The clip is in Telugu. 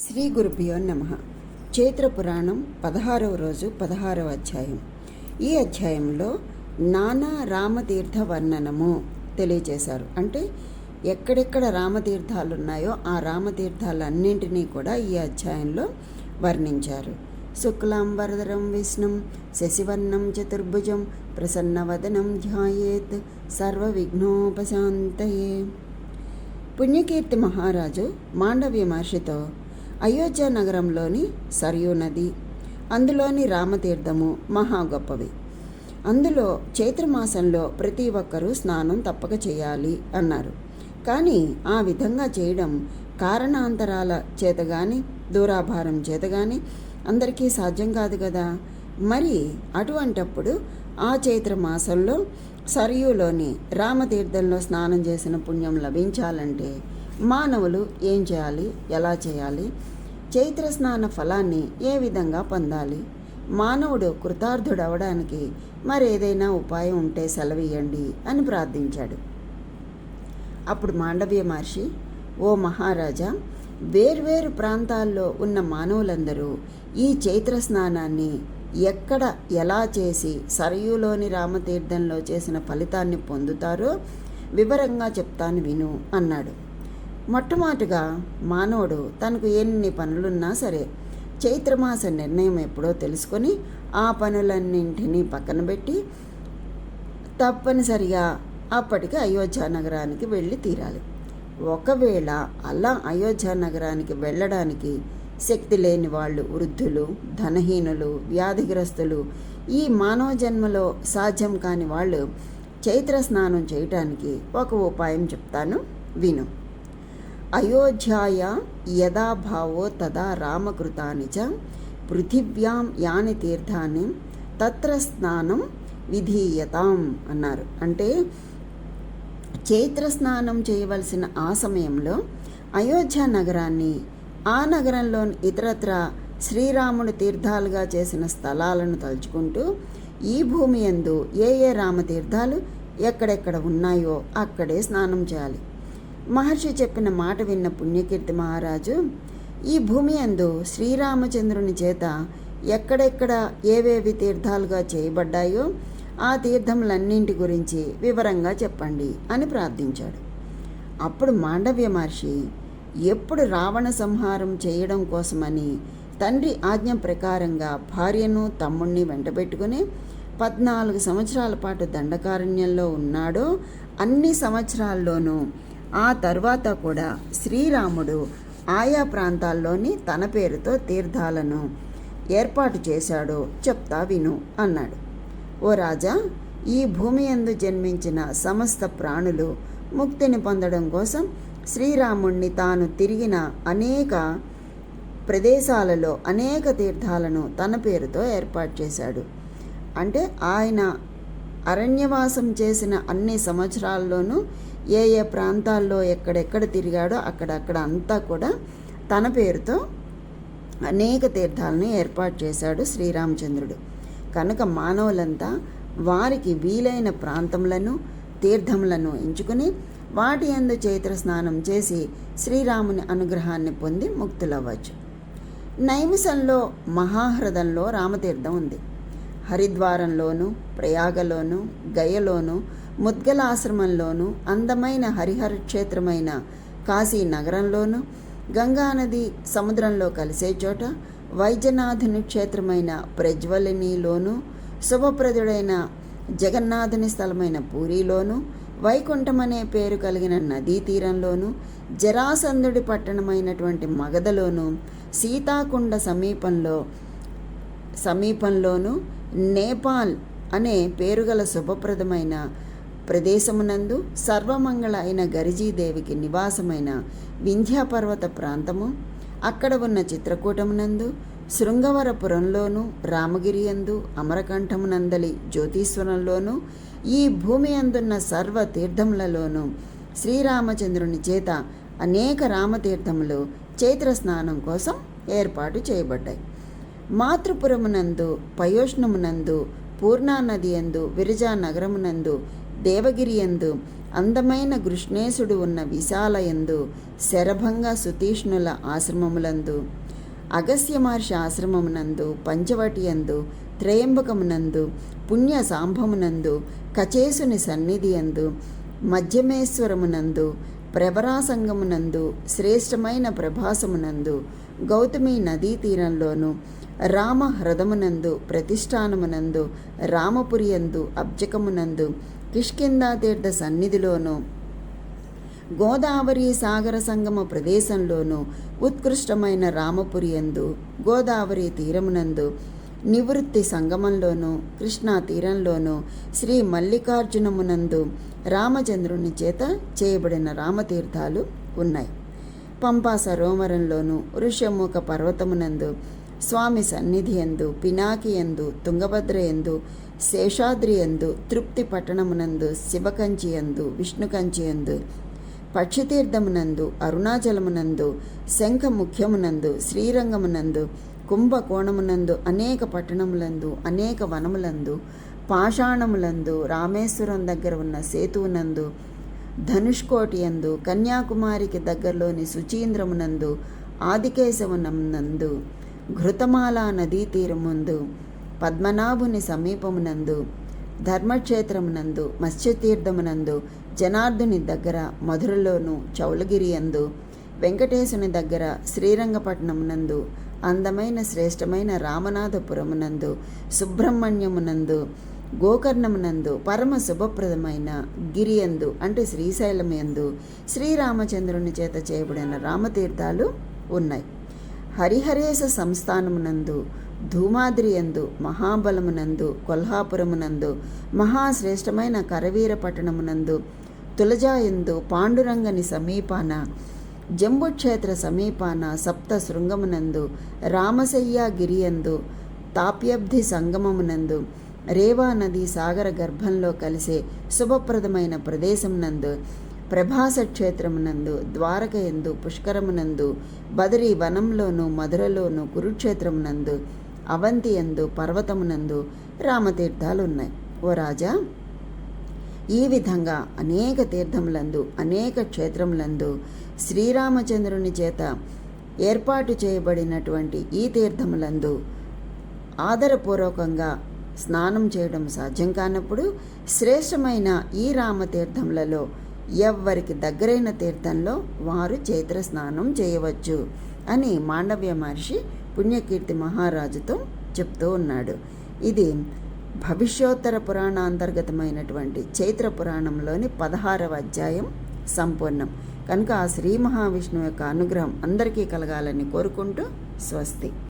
శ్రీ గురుభ్యో నమ. చైత్ర పురాణం పదహారవ రోజు పదహారవ అధ్యాయం. ఈ అధ్యాయంలో నానా రామతీర్థ వర్ణనము తెలియజేశారు. అంటే ఎక్కడెక్కడ రామతీర్థాలు ఉన్నాయో ఆ రామతీర్థాలన్నింటినీ కూడా ఈ అధ్యాయంలో వర్ణించారు. శుక్లాంబరధరం విష్ణుం శశివర్ణం చతుర్భుజం ప్రసన్నవదనం ధ్యాయేత్ సర్వ విఘ్నోపశాంతయే పుణ్యకీర్తి మహారాజు మాండవ్య మహర్షితో అయోధ్య నగరంలోని సరయూ నది అందులోని రామతీర్థము మహా గొప్పవి. అందులో చైత్రమాసంలో ప్రతి ఒక్కరూ స్నానం తప్పక చేయాలి అన్నారు. కానీ ఆ విధంగా చేయడం కారణాంతరాల చేత కానీ దూరాభారం చేత కానీ అందరికీ సాధ్యం కాదు కదా? మరి అటువంటప్పుడు ఆ చైత్ర మాసంలో సరయూలోని రామతీర్థంలో స్నానం చేసిన పుణ్యం లభించాలంటే మానవులు ఏం చేయాలి? ఎలా చేయాలి? చైత్ర స్నాన ఫలాన్ని ఏ విధంగా పొందాలి? మానవుడు కృతార్థుడవడానికి మరేదైనా ఉపాయం ఉంటే సెలవియండి అని ప్రార్థించాడు. అప్పుడు మాండవ్య మహర్షి ఓ మహారాజా వేర్వేరు ప్రాంతాల్లో ఉన్న మానవులందరూ ఈ చైత్ర స్నానాన్ని ఎక్కడ ఎలా చేసి సరయులోని రామతీర్థంలో చేసిన ఫలితాన్ని పొందుతారో వివరంగా చెప్తాను విను అన్నాడు. మొట్టమొదటిగా మానవుడు తనకు ఎన్ని పనులున్నా సరే చైత్రమాస నిర్ణయం ఎప్పుడో తెలుసుకొని ఆ పనులన్నింటినీ పక్కన పెట్టి తప్పనిసరిగా అప్పటికి అయోధ్య నగరానికి వెళ్ళి తీరాలి. ఒకవేళ అలా అయోధ్య నగరానికి వెళ్ళడానికి శక్తి లేని వాళ్ళు వృద్ధులు ధనహీనులు వ్యాధిగ్రస్తులు ఈ మానవ జన్మలో సాధ్యం కాని వాళ్ళు చైత్ర స్నానం చేయటానికి ఒక ఉపాయం చెప్తాను. విను. అయోధ్యాయ యదా భావో తదా రామకృతాని చ పృథివ్యాం యాని తీర్థాన్ని తత్ర స్నానం విధీయతాం అన్నారు. అంటే చైత్ర స్నానం చేయవలసిన ఆ సమయంలో అయోధ్య నగరాన్ని ఆ నగరంలోని ఇతరత్ర శ్రీరాముడు తీర్థాలుగా చేసిన స్థలాలను తలుచుకుంటూ ఈ భూమి యందు ఏ ఏ రామతీర్థాలు ఎక్కడెక్కడ ఉన్నాయో అక్కడే స్నానం చేయాలి. మహర్షి చెప్పిన మాట విన్న పుణ్యకీర్తి మహారాజు ఈ భూమి అందు శ్రీరామచంద్రుని చేత ఎక్కడెక్కడ ఏవేవి తీర్థాలుగా చేయబడ్డాయో ఆ తీర్థములన్నింటి గురించి వివరంగా చెప్పండి అని ప్రార్థించాడు. అప్పుడు మాండవ్య మహర్షి ఎప్పుడు రావణ సంహారం చేయడం కోసమని తండ్రి ఆజ్ఞ ప్రకారంగా భార్యను తమ్ముణ్ణి వెంటబెట్టుకుని పద్నాలుగు సంవత్సరాల పాటు దండకారణ్యంలో ఉన్నాడో అన్ని సంవత్సరాల్లోనూ ఆ తర్వాత కూడా శ్రీరాముడు ఆయా ప్రాంతాల్లోని తన పేరుతో తీర్థాలను ఏర్పాటు చేశాడో. చెప్తా విను అన్నాడు. ఓ రాజా ఈ భూమి యందు జన్మించిన సమస్త ప్రాణులు ముక్తిని పొందడం కోసం శ్రీరాముణ్ణి తాను తిరిగిన అనేక ప్రదేశాలలో అనేక తీర్థాలను తన పేరుతో ఏర్పాటు చేశాడు. అంటే ఆయన అరణ్యవాసం చేసిన అన్ని సంవత్సరాల్లోనూ ఏ ఏ ప్రాంతాల్లో ఎక్కడెక్కడ తిరిగాడో అక్కడక్కడ అంతా కూడా తన పేరుతో అనేక తీర్థాలను ఏర్పాటు చేశాడు శ్రీరామచంద్రుడు. కనుక మానవులంతా వారికి వీలైన ప్రాంతములను తీర్థములను ఎంచుకుని వాటి ఎందు చైత్ర స్నానం చేసి శ్రీరాముని అనుగ్రహాన్ని పొంది ముక్తులవ్వచ్చు. నైమిషంలో మహాహృదంలో రామతీర్థం ఉంది. హరిద్వారంలోను ప్రయాగలోను గయలోను ముద్గలాశ్రమంలోను అందమైన హరిహర క్షేత్రమైన కాశీ నగరంలోను గంగానది సముద్రంలో కలిసే చోట వైద్యనాథుని క్షేత్రమైన ప్రజ్వలినిలోను శుభప్రదుడైన జగన్నాథుని స్థలమైన పూరిలోను వైకుంఠం అనే పేరు కలిగిన నదీ తీరంలోను జరాసంధుడి పట్టణమైనటువంటి మగధలోను సీతాకుండ సమీపంలో సమీపంలోను నేపాల్ అనే పేరుగల శుభప్రదమైన ప్రదేశమునందు సర్వమంగళ అయిన గరిజీదేవికి నివాసమైన వింధ్యాపర్వత ప్రాంతము అక్కడ ఉన్న చిత్రకూటమునందు శృంగవరపురంలోను రామగిరి అందు అమరకంఠమునందలి జ్యోతీశ్వరంలోను ఈ భూమి అందున్న సర్వ తీర్థములలోనూ శ్రీరామచంద్రుని చేత అనేక రామతీర్థములు చైత్ర స్నానం కోసం ఏర్పాటు చేయబడ్డాయి. మాతృపురమునందు పయోష్ణమునందు పూర్ణా నది యందు విరజా నగరమునందు దేవగిరి యందు అందమైన కృష్ణేశుడు ఉన్న విశాలయందు శరభంగ సుతీష్ణుల ఆశ్రమములందు అగస్య మహర్షి ఆశ్రమమునందు పంచవటియందు త్రయంబకమునందు పుణ్య సాంభమునందు కచేసుని సన్నిధి సన్నిధియందు మధ్యమేశ్వరమునందు ప్రభరాసంగమునందు శ్రేష్టమైన ప్రభాసమునందు గౌతమి నదీ తీరంలోను రామ హృదమునందు ప్రతిష్టానమునందు రామపురియందు అబ్జకమునందు కిష్కిందాతీర్థ సన్నిధిలోను గోదావరి సాగర సంగమ ప్రదేశంలోను ఉత్కృష్టమైన రామపురియందు గోదావరి తీరమునందు నివృత్తి సంగమంలోను కృష్ణా తీరంలోను శ్రీ మల్లికార్జునమునందు రామచంద్రుని చేత చేయబడిన రామతీర్థాలు ఉన్నాయి. పంపా సరోవరంలోను ఋష్యముఖ పర్వతమునందు స్వామి సన్నిధి ఎందు పినాకి ఎందు తుంగభద్ర ఎందు శేషాద్రి ఎందు తృప్తి పట్టణమునందు శివకంచి ఎందు విష్ణుకంచి ఎందు పక్షితీర్థమునందు అరుణాచలమునందు శంఖ ముఖ్యమునందు శ్రీరంగమునందు కుంభకోణమునందు అనేక పట్టణములందు అనేక వనములందు పాషాణములందు రామేశ్వరం దగ్గర ఉన్న సేతువునందు ధనుష్కోటి యందు కన్యాకుమారికి దగ్గరలోని సుచీంద్రమునందు ఆదికేశవనందు ఘృతమాల నదీ తీరముందు పద్మనాభుని సమీపమునందు ధర్మక్షేత్రమునందు మత్స్యతీర్థమునందు జనార్దుని దగ్గర మధురలోను చౌలగిరియందు వెంకటేశుని దగ్గర శ్రీరంగపట్నమునందు అందమైన శ్రేష్టమైన రామనాథపురమునందు సుబ్రహ్మణ్యమునందు గోకర్ణమునందు పరమ శుభప్రదమైన గిరియందు అంటే శ్రీశైలమందు శ్రీరామచంద్రుని చేత చేయబడిన రామతీర్థాలు ఉన్నాయి. హరిహరేశ సంస్థానమునందు ధూమాద్రియందు మహాబలమునందు కొల్హాపురమునందు మహాశ్రేష్టమైన కరవీర పట్టణమునందు తులజాయందు పాండురంగని సమీపాన జంబుక్షేత్ర సమీపాన సప్త శృంగమునందు రామశయ్యాగిరియందు తాప్యబ్ధి సంగమమునందు రేవా నది సాగర గర్భంలో కలిసే శుభప్రదమైన ప్రదేశమునందు ప్రభాస క్షేత్రమునందు ద్వారక ఎందు పుష్కరమునందు బదరి వనంలోను మధురలోను కురుక్షేత్రమునందు అవంతి ఎందు పర్వతమునందు రామతీర్థాలు ఉన్నాయి ఓ రాజా ఈ విధంగా అనేక తీర్థములందు అనేక క్షేత్రములందు శ్రీరామచంద్రుని చేత ఏర్పాటు చేయబడినటువంటి ఈ తీర్థములందు ఆదరపూర్వకంగా స్నానం చేయడం సాధ్యం కానప్పుడు శ్రేష్టమైన ఈ రామతీర్థములలో ఎవ్వరికి దగ్గరైన తీర్థంలో వారు చైత్ర స్నానం చేయవచ్చు అని మాండవ్య మహర్షి పుణ్యకీర్తి మహారాజుతో చెప్తూ ఉన్నాడు. ఇది భవిష్యోత్తర పురాణ అంతర్గతమైనటువంటి చైత్ర పురాణంలోని పదహారవ అధ్యాయం సంపూర్ణం. కనుక ఆ శ్రీ మహావిష్ణువు యొక్క అనుగ్రహం అందరికీ కలగాలని కోరుకుంటూ స్వస్తి.